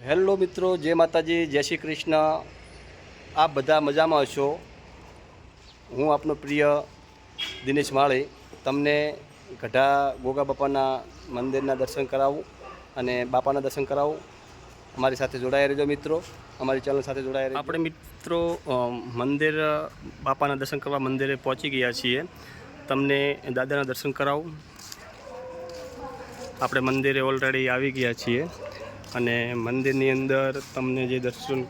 Hello મિત્રો, જય માતાજી, જય શ્રી કૃષ્ણ. આપ બધા મજામાં હશો? હું આપનો પ્રિય દિનેશ માળી તમને ગઢા ગોગા બાપાના મંદિરના દર્શન કરાવું અને બાપાના દર્શન કરાવું. અમારી સાથે જોડાયા રહેજો મિત્રો. અમારી ચેનલ સાથે જોડાયા આપણે મિત્રો મંદિર, બાપાના દર્શન કરવા મંદિરે પહોંચી ગયા છીએ. તમને દાદાના દર્શન કરાવું. આપણે મંદિરે ઓલરેડી આવી ગયા છીએ. અને મંદિરની અંદર તમને જે દર્શન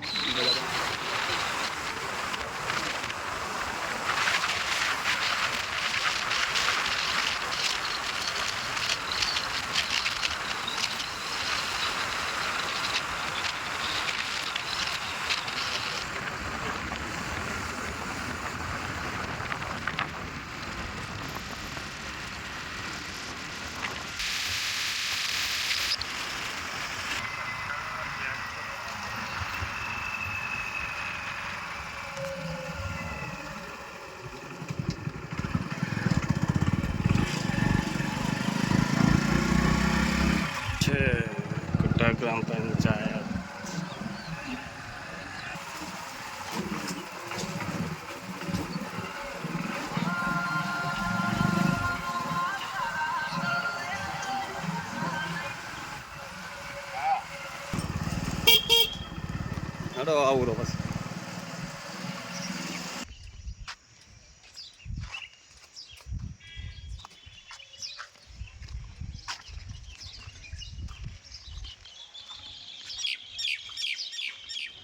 છે ગઢા ગ્રામ પંચાયત હડો આવું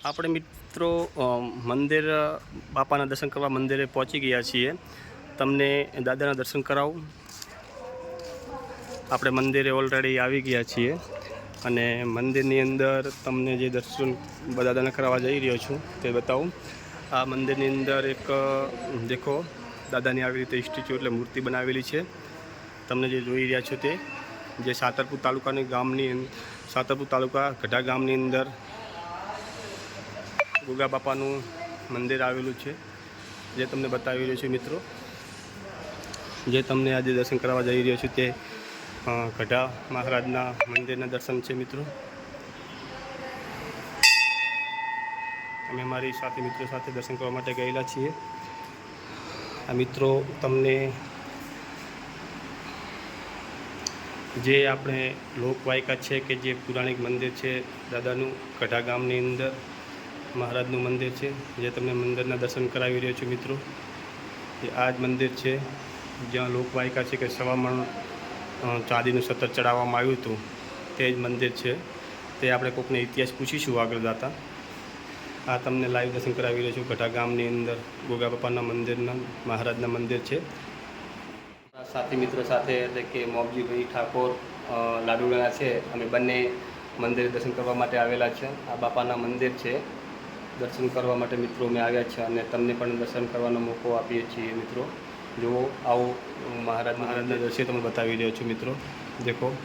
આપણે મિત્રો મંદિર, બાપાના દર્શન કરવા મંદિરે પહોંચી ગયા છીએ. તમને દાદાના દર્શન કરાવું. આપણે મંદિરે ઓલરેડી આવી ગયા છીએ અને મંદિરની અંદર તમને જે દર્શન દાદાને કરાવવા જઈ રહ્યો છું તે બતાવું. આ મંદિરની અંદર એક દેખો, દાદાની આવી રીતે સ્ટેચ્યુ એટલે મૂર્તિ બનાવેલી છે. તમને જે જોઈ રહ્યા છો તે, જે સાતરપુર તાલુકાની ગામની, સાતરપુર તાલુકા ગઢા ગામની અંદર ગોગા બાપાનું મંદિર આવેલું છે, જે તમને બતાવી રહ્યો છું મિત્રો. જે તમને આજે દર્શન કરવા જઈ રહ્યો છું તે ગઢા મહારાજના મંદિરના દર્શન છે મિત્રો. અમે મારી સાથે મિત્રો સાથે દર્શન કરવા માટે ગયેલા છીએ. આ મિત્રો તમને જે આપણે લોકવાયકા છે કે જે પુરાણિક મંદિર છે, દાદાનું ગઢા ગામની અંદર મહારાજનું મંદિર છે જે તમને મંદિરના દર્શન કરાવી રહ્યો છું મિત્રો. એ આ જ મંદિર છે જ્યાં લોકવાયકા છે કે સવામણ અ, ચાંદીનું સતત ચડાવવામાં આવ્યું હતું તે જ મંદિર છે. તે આપણે કોકને ઇતિહાસ પૂછીશું આગળ જતા. આ તમને લાઈવ દર્શન કરાવી રહ્યો છું ગઢા ગામની અંદર ગોગા બાપાના મંદિરના મહારાજના મંદિર છે. સાથી મિત્રો સાથે એટલે કે મોબજીભાઈ ઠાકોર લાડુડાના છે અમે બંને મંદિરે દર્શન કરવા માટે આવેલા છે. આ બાપાના મંદિર છે. દર્શન કરવા માટે મિત્રો અમે આવ્યા છીએ અને તમને પણ દર્શન કરવાનો મોકો આપીએ છીએ મિત્રો. જુઓ આવો મહારાજ મહારાજના દ્રશ્ય તમને બતાવી રહ્યો છું મિત્રો. દેખો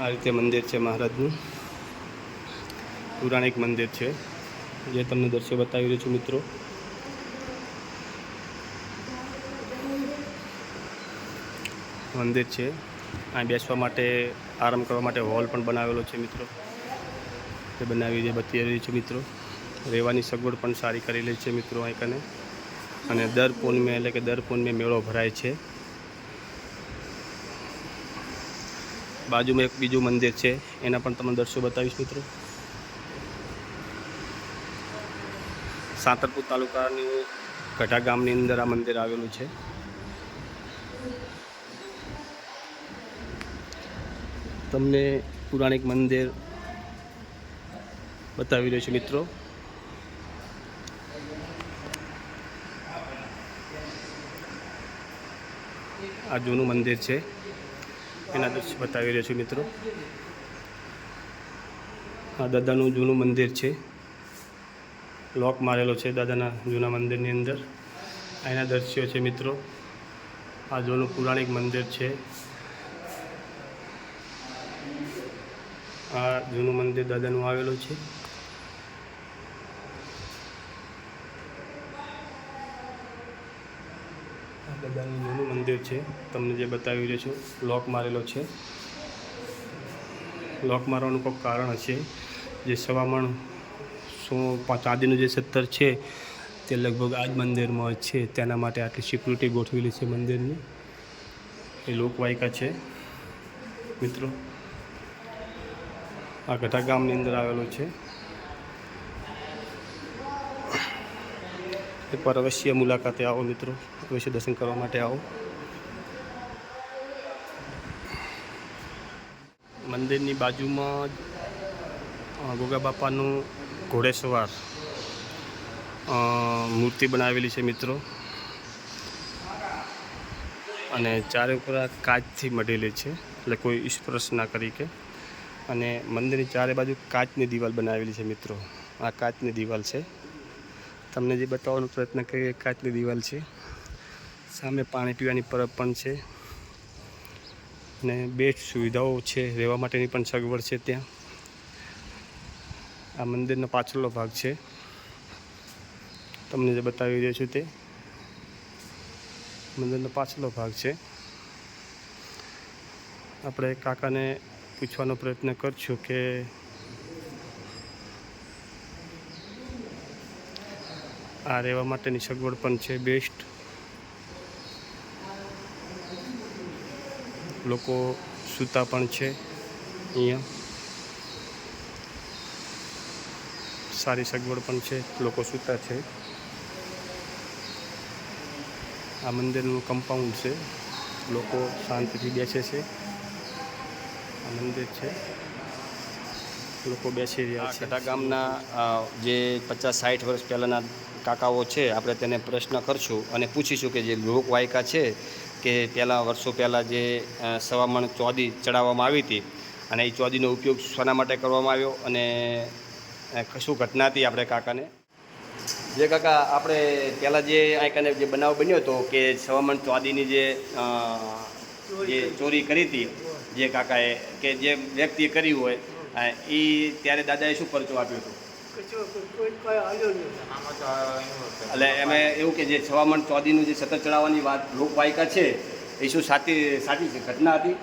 આ રીતે મંદિર છે મહારાજનું. પૌરાણિક મંદિર છે જે તમને દ્રશ્ય બતાવી રહ્યો છું મિત્રો. મંદિર છે. અહીં બેસવા માટે આરામ કરવા માટે હોલ પણ બનાવેલો છે મિત્રો. તે બનાવી બતાવી રહ્યો છું મિત્રો. રહેવાની સગવડ પણ સારી કરેલી છે મિત્રો અહીં અને દર પૂનમે એટલે કે દર પૂનમે મેળો ભરાય છે. બાજુમાં એક બીજું મંદિર છે. એના પણ તમને દર્શો બતાવીશ મિત્રો. સાંતરપુર તાલુકાની કઢા ગામની અંદર આ મંદિર આવેલું છે. તમને પુરાણિક મંદિર બતાવી રહ્યો છું મિત્રો. આ જૂનું મંદિર છે. એના દૃશ્ય બતાવી રહ્યો છું મિત્રો. આ દાદાનું જૂનું મંદિર છે. લોક મારેલો છે દાદાના જૂના મંદિરની અંદર. એના દૃશ્યો છે મિત્રો. આ જૂનું પૌરાણિક મંદિર છે. આ જૂનું મંદિર દાદાનું આવેલું છે. દાદાનું મંદિર છે. તમને જે બતાવી રહ્યો છું, લોક મારેલો છે. લોક મારવાનું કોઈ કારણ હશે. જે સવામણ સો ચાંદીનું જે સત્તર છે, તે લગભગ આ જ મંદિરમાં છે. તેના માટે આટલી સિક્યુરિટી ગોઠવેલી છે મંદિરની. એ લોકવાયકા છે. મિત્રો, આ ગઢા ગામની અંદર આવેલો છે. એકવાર અવશ્ય મુલાકાતે આવો મિત્રો. અવશ્ય દર્શન કરવા માટે આવો. મંદિરની બાજુમાં ગોગા બાપાનું ઘોડેસવાર મૂર્તિ બનાવેલી છે મિત્રો. અને ચારે ઉપર કાચથી મઢેલી છે. એટલે કોઈ સ્પર્શ ના કરી અને મંદિરની ચારે બાજુ કાચની દિવાલ બનાવેલી છે મિત્રો. આ કાચની દિવાલ છે. તમને જે બતાવવાનો પ્રયત્ન કરીએ કાચની દિવાલ છે. સામે પાણી પીવાની પરબ પણ છે. અને બેસ્ટ સુવિધાઓ છે, રહેવા માટેની પણ સગવડ છે ત્યાં. આ મંદિરનો પાછળનો ભાગ છે. તમને જે બતાવી રહ્યો છું તે મંદિરનો પાછળનો ભાગ છે. આપણે કાકાને પૂછવાનો પ્રયત્ન કરશું કે આ રહેવા માટેની સગવડ પણ છે બેસ્ટ. લોકો સૂતા પણ છે અહીંયા. સારી સગવડ પણ છે, લોકો સૂતા છે. આ મંદિરનું કમ્પાઉન્ડ છે. લોકો શાંતિથી બેસે છે. આ મંદિર છે. લોકો બેસી રહ્યા છે. કટા ગામના જે પચાસ સાઠ વર્ષ પહેલાંના કાકાઓ છે આપણે તેને પ્રશ્ન કરશું અને પૂછીશું કે જે લોકવાયકા છે કે પહેલાં વર્ષો પહેલાં જે સવામણ ચોદી ચડાવવામાં આવી હતી અને એ ચોદીનો ઉપયોગ શાના માટે કરવામાં આવ્યો અને શું ઘટના હતી આપણે કાકાને? જે કાકા આપણે પહેલાં જે આઈકાને જે બનાવ બન્યો હતો કે સવામણ ચોદીની જે જે ચોરી કરી હતી જે કાકાએ કે જે વ્યક્તિએ કરી હોય એ ત્યારે દાદાએ શું પરચો આપ્યો હતો? એટલે એમે એવું કે જે સવામણ ચોદીનું જે સતત ચડાવવાની વાત લોકવાયકા છે એ શું સાચી સાચી છે ઘટના હતી?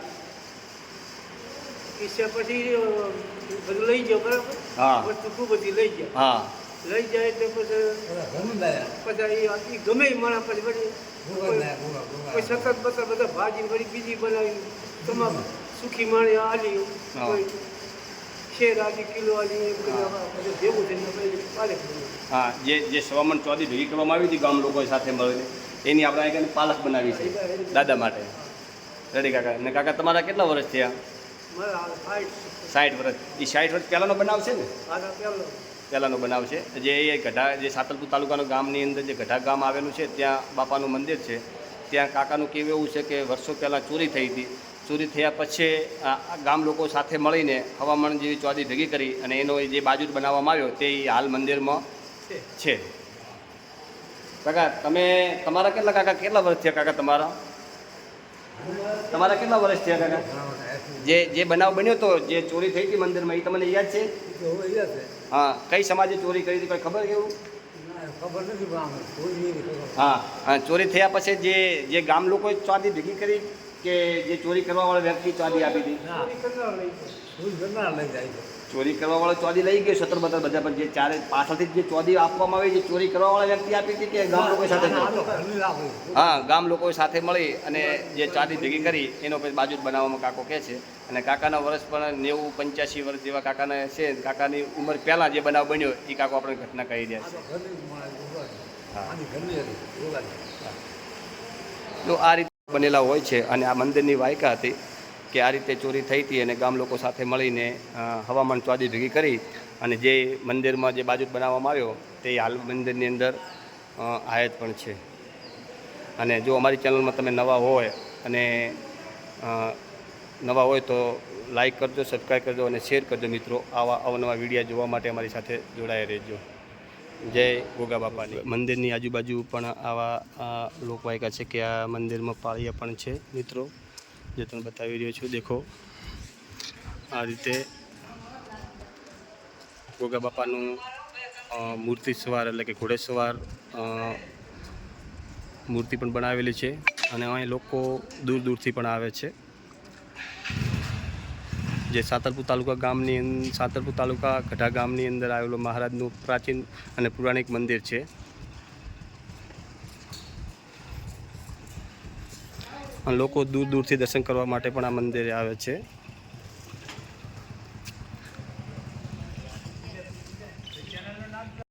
પછી બધું લઈ ગયો બરાબર? હા. ટૂંકું બધી લઈ ગયા. હા. લઈ જાય એટલે પછી પછી એ ગમે એ માણસ પછી કોઈ સતત બધા બધા ભાજી વળી બીજી બનાવી તમામ સુખી માણી આલી કોઈ હા. જે જે સવામણ ચોદી ભેગી કરવામાં આવી હતી ગામ લોકો સાથે મળીને એની આપણે આગળ પાલક બનાવી છે દાદા માટે. રેડી કાકા. ને કાકા તમારા કેટલા વર્ષ થયા? સાઠ વર્ષ. એ સાઠ વર્ષ પહેલાંનો બનાવ છે ને? પહેલાંનો બનાવ છે. જે એ ગઢા જે સાતલપુર તાલુકાના ગામની અંદર જે ગઢા ગામ આવેલું છે ત્યાં બાપાનું મંદિર છે. ત્યાં કાકાનું કેવું એવું છે કે વર્ષો પહેલાં ચોરી થઈ હતી. ચોરી થયા પછી ગામ લોકો સાથે મળીને હવામાન જેવી ચોરી ભેગી કરી અને એનો જે બાજુ બનાવવામાં આવ્યો તે હાલ મંદિરમાં છે. કાકા તમે તમારા કેટલા કાકા કેટલા વર્ષ થયા કાકા તમારા? તમારા કેટલા વર્ષ થયા કાકા? જે જે બનાવ બન્યો હતો જે ચોરી થઈ હતી મંદિરમાં એ તમને યાદ છે? હા કઈ સમાજે ચોરી કરી હતી કોઈ ખબર કેવું ખબર નથી હા હા ચોરી થયા પછી જે જે ગામ લોકોએ ચોરી ભેગી કરી કે જે ચોરી કરવા વાળો વ્યક્તિ ચાંદી આપી હતી? ચોરી કરવા વાળો ચોદી લઈ ગયો સતર બતર બધા પણ જે ચારે પાછળથી જે ચોદી આપવામાં આવી જે ચોરી કરવા વાળા વ્યક્તિ આપી હતી કે ગામ લોકો સાથે. હા ગામ લોકો સાથે મળી અને જે ચાંદી ભેગી કરી એનો પછી બાજુ જ બનાવવામાં કાકો કહે છે. અને કાકાના વર્ષ પણ નેવું પંચ્યાસી વર્ષ જેવા કાકાના છે કાકાની ઉંમર પહેલાં જે બનાવ બન્યો એ કાકો આપણે ઘટના કહી રહ્યા છે. હા. તો આ રીતે બનેલા હોય છે અને આ મંદિરની વાયકા હતી કે આ રીતે ચોરી થઈ હતી અને ગામ લોકો સાથે મળીને હવામાન ચોદી ભેગી કરી અને જે મંદિરમાં જે બાજુ બનાવવામાં આવ્યો તે હાલ મંદિરની અંદર આયાત પણ છે. અને જો અમારી ચેનલમાં તમે નવા હોય અને નવા હોય તો લાઈક કરજો, સબસ્ક્રાઈબ કરજો અને શેર કરજો મિત્રો. આવા અવનવા વિડીયા જોવા માટે અમારી સાથે જોડાયા રહેજો. જય ગોગા બાપાની મંદિરની આજુબાજુ પણ આવા લોકવાયકા છે કે આ મંદિરમાં પાળિયા પણ છે, મિત્રો. જે તમને બતાવી રહ્યો છું, દેખો. આ રીતે ગોગા બાપાનું મૂર્તિ સવાર એટલે કે ઘોડેસવાર મૂર્તિ પણ બનાવેલી છે અને અહીં લોકો દૂર દૂરથી પણ આવે છે. જે સાતરપુર તાલુકા ગામની સાતરપુર તાલુકા ગઢા ગામની અંદર આવેલું મહારાજનું પ્રાચીન અને પૌરાણિક મંદિર છે. લોકો દૂર દૂરથી દર્શન કરવા માટે પણ આ મંદિરે આવે છે.